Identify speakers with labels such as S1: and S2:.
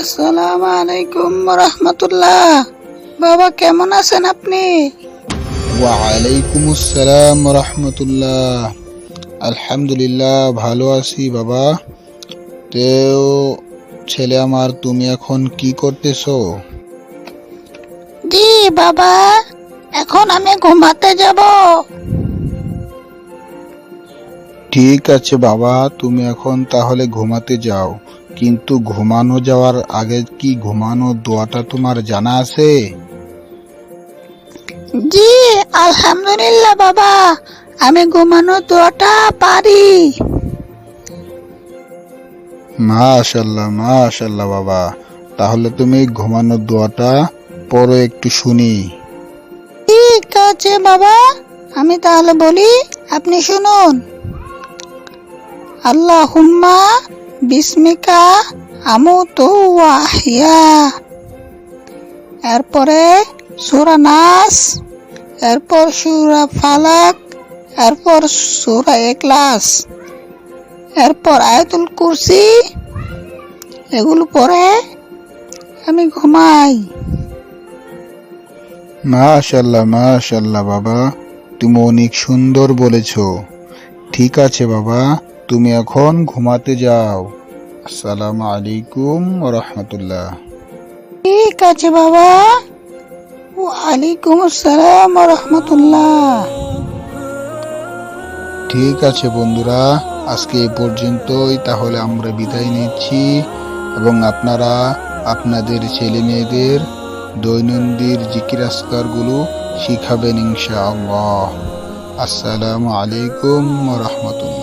S1: আসসালামু আলাইকুম রহমতুল্লাহ বাবা কেমন আছেন আপনি?
S2: ওয়ালাইকুম আসসালাম রহমতুল্লাহ আলহামদুলিল্লাহ ভালো আছি বাবা। তেও ছেলে আমার তুমি এখন কি করতেছো?
S1: জি বাবা এখন আমি ঘুমাতে যাব।
S2: ঠিক আছে বাবা তুমি এখন তাহলে ঘুমাতে যাও। কিন্তু ঘুমানো যাওয়ার আগে কি ঘুমানো দোয়াটা তোমার জানা আছে?
S1: জি আলহামদুলিল্লাহ বাবা। আমি ঘুমানো দোয়াটা পারি।
S2: মাশাল্লাহ মাশাল্লাহ বাবা। তাহলে তুমি ঘুমানো দোয়াটা পরে একটু শুনি।
S1: ঠিক আছে বাবা। আমি তাহলে বলি আপনি শুনুন। আল্লাহুম্মা বিস্মিকা আমুতু ওয়া আহইয়া এরপরে সূরা নাস, এরপর সূরা ফালাক, এরপর সূরা ইখলাস, এরপর আয়াতুল কুরসি। এগুলো পরে আমি ঘুমাই।
S2: মাশাল্লাহ মাশাল্লাহ বাবা, তুমি অনেক সুন্দর বলেছ। ঠিক আছে বাবা, তুমি এখন ঘুমাতে যাও। আসসালামু আলাইকুম রহমতুল্লাহ
S1: ঠিক আছে বাবা। ওয়ালাইকুম আসসালাম রহমতুল্লাহ
S2: ঠিক আছে বন্ধুরা। আজকে এ পর্যন্তই। তাহলে আমরা বিদায় নিচ্ছি। এবং আপনারা আপনাদের ছেলে মেয়েদের দৈনন্দিন জিকির আসকারগুলো শিখাবেন ইনশাআল্লাহ। আসসালামু আলাইকুম রহমতুল্লাহ